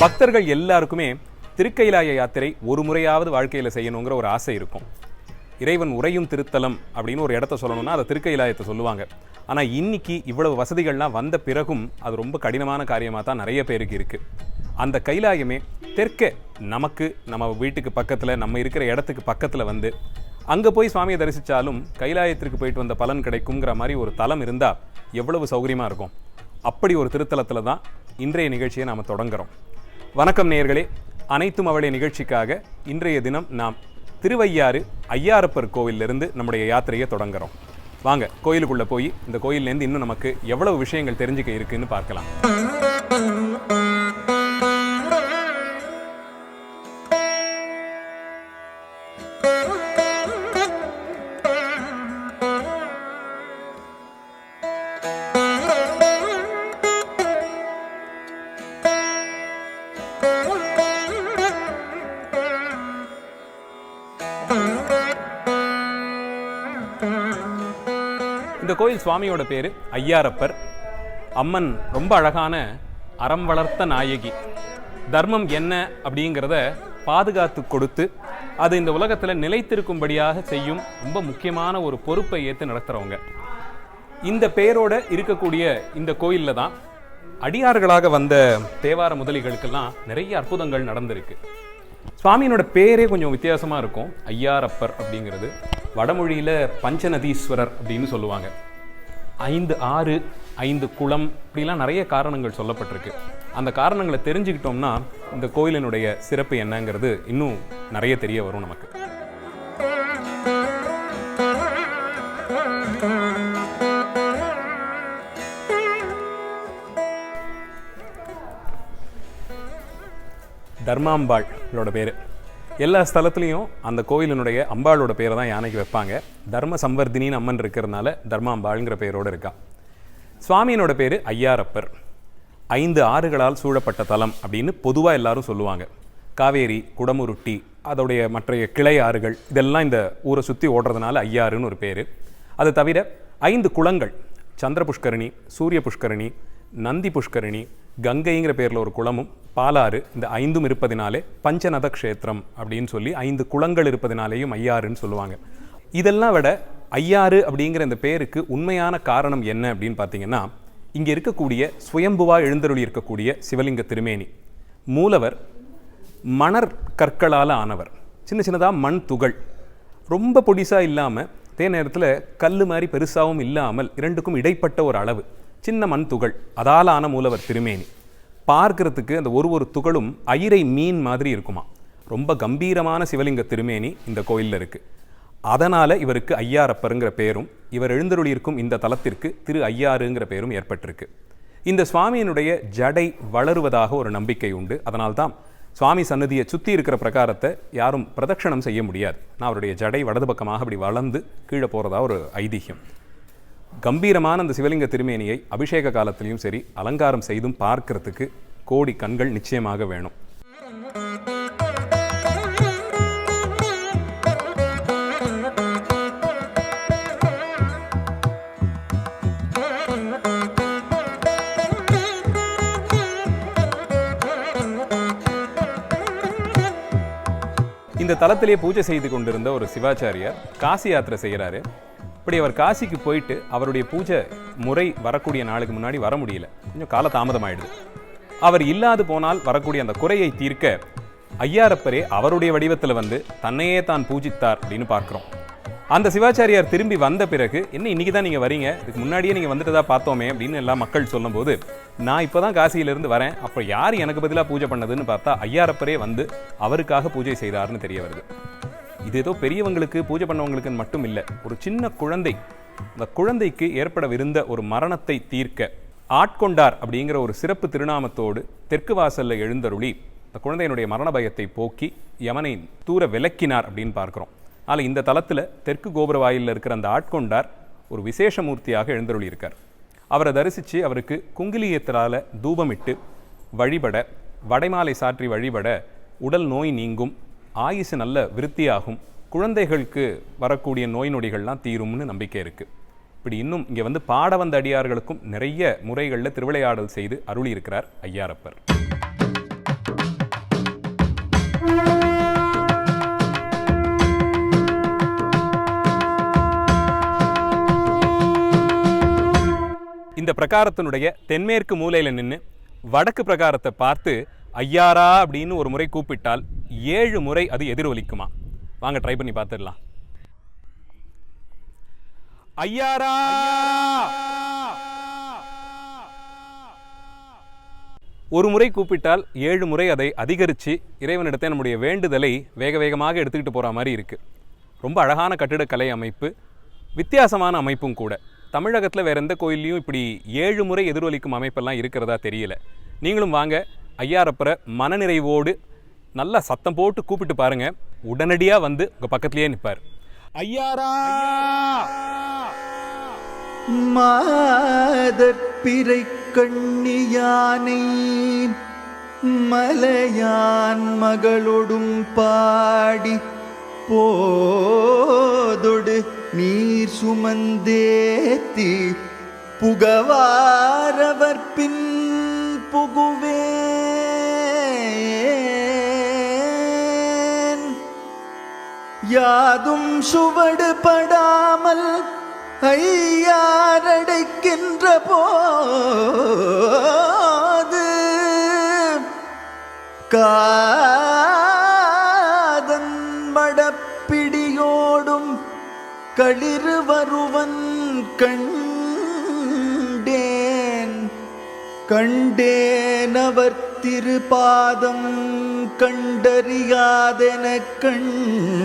பக்தர்கள் எல்லாருக்குமே திருக்கைலாய யாத்திரை ஒரு முறையாவது வாழ்க்கையில் செய்யணுங்கிற ஒரு ஆசை இருக்கும். இறைவன் உறையும் திருத்தலம் அப்படின்னு ஒரு இடத்த சொல்லணும்னா அதை திருக்கைலாயத்தை சொல்லுவாங்க. ஆனால் இன்னைக்கு இவ்வளவு வசதிகள்லாம் வந்த பிறகும் அது ரொம்ப கடினமான காரியமாக தான் நிறைய பேருக்கு இருக்குது அந்த கைலாயமே தெற்கே நமக்கு நம்ம வீட்டுக்கு பக்கத்தில் நம்ம இருக்கிற இடத்துக்கு பக்கத்தில் வந்து அங்கே போய் சுவாமியை தரிசித்தாலும் கைலாயத்திற்கு போயிட்டு வந்த பலன் கிடைக்குங்கிற மாதிரி ஒரு தலம் இருந்தால் எவ்வளவு சௌகரியமாக இருக்கும். அப்படி ஒரு திருத்தலத்தில் தான் இன்றைய நிகழ்ச்சியை நாம் தொடங்குறோம். வணக்கம் நேயர்களே. அனைத்தும் அவளை நிகழ்ச்சிக்காக இன்றைய தினம் நாம் திருவையாறு ஐயாரப்பர் கோவிலிருந்து நம்முடைய யாத்திரையை தொடங்குறோம். வாங்க கோயிலுக்குள்ளே போய் இந்த கோயிலேருந்து இன்னும் நமக்கு எவ்வளவு விஷயங்கள் தெரிஞ்சுக்க இருக்குன்னு பார்க்கலாம். இந்த கோயில் சுவாமியோட பேர் ஐயாரப்பர். அம்மன் ரொம்ப அழகான அறம் வளர்த்த நாயகி. தர்மம் என்ன அப்படிங்கிறத பாதுகாத்து கொடுத்து அது இந்த உலகத்தில் நிலைத்திருக்கும்படியாக செய்யும் ரொம்ப முக்கியமான ஒரு பொறுப்பை ஏற்று நடத்துகிறவங்க இந்த பெயரோட இருக்கக்கூடிய இந்த கோயிலில் தான் அடியார்களாக வந்த தேவார முதலிகளுக்கெல்லாம் நிறைய அற்புதங்கள் நடந்திருக்கு. சுவாமியினோட பேரே கொஞ்சம் வித்தியாசமாக இருக்கும். ஐயாரப்பர் அப்படிங்கிறது. வடமொழியில் பஞ்சநதீஸ்வரர் அப்படின்னு சொல்லுவாங்க. ஐந்து ஆறு ஐந்து குளம் இப்படிலாம் நிறைய காரணங்கள் சொல்லப்பட்டிருக்கு. அந்த காரணங்களை தெரிஞ்சுக்கிட்டோம்னா இந்த கோயிலினுடைய சிறப்பு என்னங்கிறது இன்னும் நிறைய தெரிய வரும் நமக்கு. தர்மாம்பாளோட பேர். எல்லா ஸ்தலத்துலேயும் அந்த கோயிலினுடைய அம்பாளோட பேரை தான் யானைக்கு வைப்பாங்க. தர்ம சம்வர்தினின்னு அம்மன் இருக்கிறதுனால தர்மாம்பாள்ங்கிற பேரோடு இருக்கா. சுவாமியினோட பேர் ஐயாரப்பர். ஐந்து ஆறுகளால் சூழப்பட்ட தலம் அப்படின்னு பொதுவாக எல்லாரும் சொல்லுவாங்க. காவேரி குடமுருட்டி அதோடைய மற்றைய கிளை ஆறுகள் இதெல்லாம் இந்த ஊரை சுற்றி ஓடுறதுனால ஐயாறுன்னு ஒரு பேர். அது தவிர ஐந்து குளங்கள் சந்திர புஷ்கரணி சூரிய புஷ்கரணி நந்தி புஷ்கரணி கங்கைங்கிற பேரில் ஒரு குளமும் பாலாறு இந்த ஐந்தும் இருப்பதினாலே பஞ்சநத க்ஷேத்திரம் அப்படின்னு சொல்லி ஐந்து குளங்கள் இருப்பதினாலேயும் ஐயாறுன்னு சொல்லுவாங்க. இதெல்லாம் விட ஐயாறு அப்படிங்கிற இந்த பேருக்கு உண்மையான காரணம் என்ன அப்படின்னு பார்த்தீங்கன்னா இங்கே இருக்கக்கூடிய சுயம்புவா எழுந்தருளி இருக்கக்கூடிய சிவலிங்க திருமேனி. மூலவர் மணற் கற்களால் ஆனவர். சின்ன சின்னதாக மண் துகள். ரொம்ப பொடிசாக இல்லாமல் அதே நேரத்தில் கல் மாதிரி பெருசாகவும் இல்லாமல் இரண்டுக்கும் இடைப்பட்ட ஒரு அளவு. சின்ன மண் துகள். அதால் ஆன மூலவர் திருமேனி. பார்க்கறதுக்கு அந்த ஒரு ஒரு துகளும் ஐரை மீன் மாதிரி இருக்குமா? ரொம்ப கம்பீரமான சிவலிங்க திருமேனி இந்த கோயிலில் இருக்குது அதனால் இவருக்கு ஐயாரப்பருங்கிற பேரும் இவர் எழுந்தருளியிருக்கும் இந்த தலத்திற்கு திரு ஐயாறுங்கிற பேரும் ஏற்பட்டிருக்கு. இந்த சுவாமியினுடைய ஜடை வளருவதாக ஒரு நம்பிக்கை உண்டு. அதனால்தான் சுவாமி சன்னதியை சுற்றி இருக்கிற பிரகாரத்தை யாரும் பிரதட்சணம் செய்ய முடியாது. நான் அவருடைய ஜடை வலது பக்கமாக அப்படி வளர்ந்து கீழே போகிறதா ஒரு ஐதீகம். கம்பீரமான அந்த சிவலிங்க திருமேனியை அபிஷேக காலத்திலையும் சரி அலங்காரம் செய்தும் பார்க்கறதுக்கு கோடி கண்கள் நிச்சயமாக வேணும். இந்த தலத்திலே பூஜை செய்து கொண்டிருந்த ஒரு சிவாச்சாரியார் காசி யாத்திரை செய்கிறாரு. இப்படி அவர் காசிக்கு போயிட்டு அவருடைய பூஜை முறை வரக்கூடிய நாளுக்கு முன்னாடி வர முடியல. கொஞ்சம் கால தாமதமாயிடுது. அவர் இல்லாது போனால் வரக்கூடிய அந்த குறையை தீர்க்க ஐயாரப்பரே அவருடைய வடிவத்தில் வந்து தன்னையே தான் பூஜித்தார் அப்படின்னு பார்க்குறோம். அந்த சிவாச்சாரியார் திரும்பி வந்த பிறகு என்ன இன்றைக்கி தான் நீங்கள் வரீங்க? இதுக்கு முன்னாடியே நீங்கள் வந்துட்டதா பார்த்தோமே அப்படின்னு எல்லா மக்கள் சொல்லும்போது நான் இப்போ தான் காசியிலேருந்து வரேன். அப்போ யார் எனக்கு பதிலாக பூஜை பண்ணதுன்னு பார்த்தா ஐயாரப்பரே வந்து அவருக்காக பூஜை செய்தார்னு தெரிய வருது. இது ஏதோ பெரியவங்களுக்கு பூஜை பண்ணவங்களுக்குன்னு மட்டும் இல்லை ஒரு சின்ன குழந்தை அந்த குழந்தைக்கு ஏற்படவிருந்த ஒரு மரணத்தை தீர்க்க ஆட்கொண்டார் அப்படிங்கிற ஒரு சிறப்பு திருநாமத்தோடு தெற்கு வாசலில் எழுந்தருளி அந்த குழந்தையினுடைய மரண பயத்தை போக்கி யமனை தூர விலக்கினார் அப்படின்னு பார்க்குறோம். ஆனால் இந்த தளத்தில் தெற்கு கோபுர வாயிலில் இருக்கிற அந்த ஆட்கொண்டார் ஒரு விசேஷ மூர்த்தியாக எழுந்தருளி இருக்கார். அவரை தரிசித்து அவருக்கு குங்கிலியத்தினால் தூபமிட்டு வழிபட வடைமாலை சாற்றி வழிபட உடல் நோய் நீங்கும் ஆயுசு நல்ல விருத்தியாகும். குழந்தைகளுக்கு வரக்கூடிய நோய் நொடிகள்லாம் தீரும்னு நம்பிக்கை இருக்குது இப்படி இன்னும் இங்கே வந்து பாட வந்த அடியார்களுக்கும் நிறைய முறைகளில் திருவிளையாடல் செய்து அருளியிருக்கிறார் ஐயாரப்பர். இந்த பிரகாரத்தினுடைய தென்மேற்கு மூலையில் நின்று வடக்கு பிரகாரத்தை பார்த்து ஐயாரா அப்படின்னு ஒரு முறை கூப்பிட்டால் ஏழு முறை அது எதிரொலிக்குமா? வாங்க ட்ரை பண்ணி பார்த்துடலாம். ஐயாரா! ஒரு முறை கூப்பிட்டால் ஏழு முறை அதை அதிகரித்து இறைவனிடத்தை நம்முடைய வேண்டுதலை வேக வேகமாக எடுத்துக்கிட்டு போகிற மாதிரி இருக்குது ரொம்ப அழகான கட்டிடக்கலை அமைப்பு வித்தியாசமான அமைப்பும் கூட. தமிழகத்தில் வேற எந்த கோயில்லையும் இப்படி ஏழு முறை எதிரொலிக்கும் அமைப்பெல்லாம் இருக்கிறதா தெரியல. நீங்களும் வாங்க ஐயாரப்பரை மனநிறைவோடு நல்லா சத்தம் போட்டு கூப்பிட்டு பாருங்க. உடனடியாக வந்து உங்கள் பக்கத்துலேயே நிற்பார் ஐயாரா! மாதற்பிறை கண்ணியானை மலையான் மகளொடும் பாடி போதொடு நீர் சுமந்தேத்தி புகவாரவர் பின் புகுவேன் யாதும் சுவடு படாமல் ஐயாரடைக்கின்ற போது காதன் மடப்பிடியோடும் களிறு வருவன் கண்டேன். கண்டேன் அவர் திருபாதம் கண்டறியாதென கண்டேன்.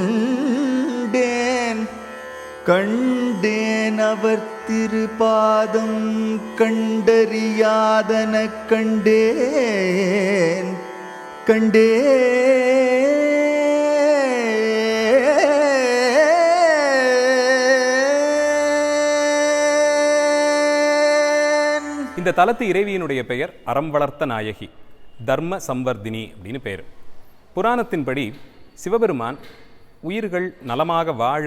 கண்டேன் அவர் திருபாதம் கண்டறியாதன கண்டேன். கண்டே இந்த தலத்து இறைவியினுடைய பெயர் அறம் வளர்த்த நாயகி. தர்ம சம்வர்தினி அப்படின்னு பெயர் புராணத்தின்படி சிவபெருமான் உயிர்கள் நலமாக வாழ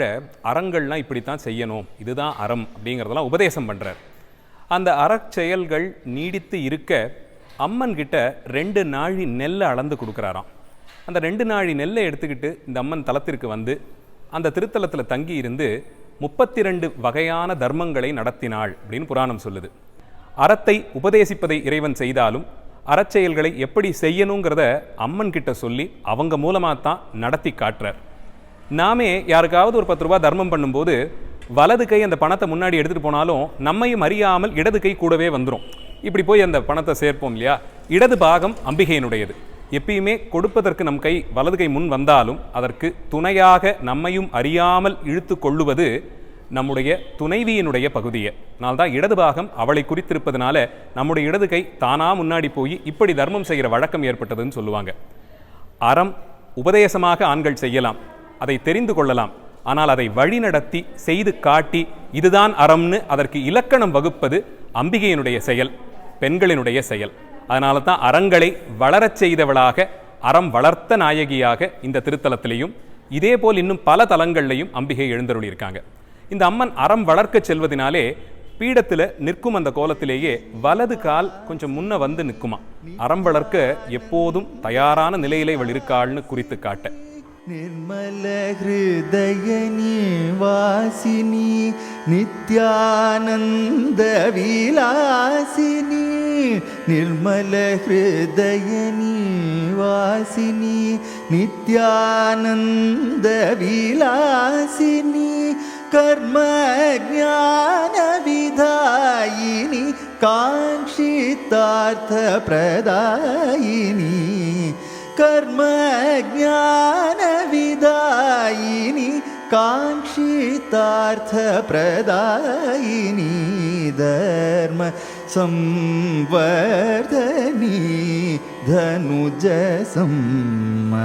அறங்கள்லாம் இப்படித்தான் செய்யணும். இதுதான் அறம் அப்படிங்கிறதெல்லாம் உபதேசம் பண்ணுறார் அந்த அறச்செயல்கள் நீடித்து இருக்க அம்மன் கிட்ட ரெண்டு நாழி நெல்லை அளந்து கொடுக்குறாராம். அந்த ரெண்டு நாழி நெல்லை எடுத்துக்கிட்டு இந்த அம்மன் தலத்திற்கு வந்து அந்த திருத்தலத்தில் தங்கி இருந்து முப்பத்தி ரெண்டு வகையான தர்மங்களை நடத்தினாள் அப்படின்னு புராணம் சொல்லுது. அறத்தை உபதேசிப்பதை இறைவன் செய்தாலும் அறச்செயல்களை எப்படி செய்யணுங்கிறத அம்மன் கிட்ட சொல்லி அவங்க மூலமாக தான் நடத்தி காட்டுறார். நாமே யாருக்காவது ஒரு பத்து ரூபா தர்மம் பண்ணும்போது வலது கை அந்த பணத்தை முன்னாடி எடுத்துகிட்டு போனாலும் நம்மையும் அறியாமல் இடது கை கூடவே வந்துடும் இப்படி போய் அந்த பணத்தை சேர்ப்போம் இல்லையா? இடது பாகம் அம்பிகையினுடையது. எப்பயுமே கொடுப்பதற்கு நம் கை வலது கை முன் வந்தாலும் அதற்கு துணையாக நம்மையும் அறியாமல் இழுத்து கொள்ளுவது நம்முடைய துணைவியினுடைய பகுதியை. தான் இடது பாகம் அவளை குறித்திருப்பதனால நம்முடைய இடது கை தானா முன்னாடி போய் இப்படி தர்மம் செய்கிற வழக்கம் ஏற்பட்டதுன்னு சொல்லுவாங்க. அறம் உபதேசமாக ஆண்கள் செய்யலாம். அதை தெரிந்து கொள்ளலாம். ஆனால் அதை வழிநடத்தி செய்து காட்டி இதுதான் அறம்னு அதற்கு இலக்கணம் வகுப்பது அம்பிகையினுடைய செயல் பெண்களினுடைய செயல். அதனால தான் அறங்களை வளரச் செய்தவளாக அறம் வளர்த்த நாயகியாக இந்த திருத்தலத்திலையும் இதேபோல் இன்னும் பல தலங்கள்லையும் அம்பிகை எழுந்தருளியிருக்காங்க. இந்த அம்மன் அறம் வளர்க்க செல்வதினாலே பீடத்தில் நிற்கும் அந்த கோலத்திலேயே வலது கால் கொஞ்சம் முன்ன வந்து நிற்குமா? அறம் வளர்க்க எப்போதும் தயாரான நிலையிலே இவள் இருக்காள்னு குறித்து காட்ட. நிர்மல வாசினி நித்யானந்த விலாசினி. நிர்மல ஹிருதயனி வாசினி நித்யானந்த விலாசினி. कर्मज्ञानविधायिनि काङ्क्षितार्थप्रदायिनि। कांक्षितार्थ प्रदायिनी धर्म संवर्धनी धनुज संवर्धनी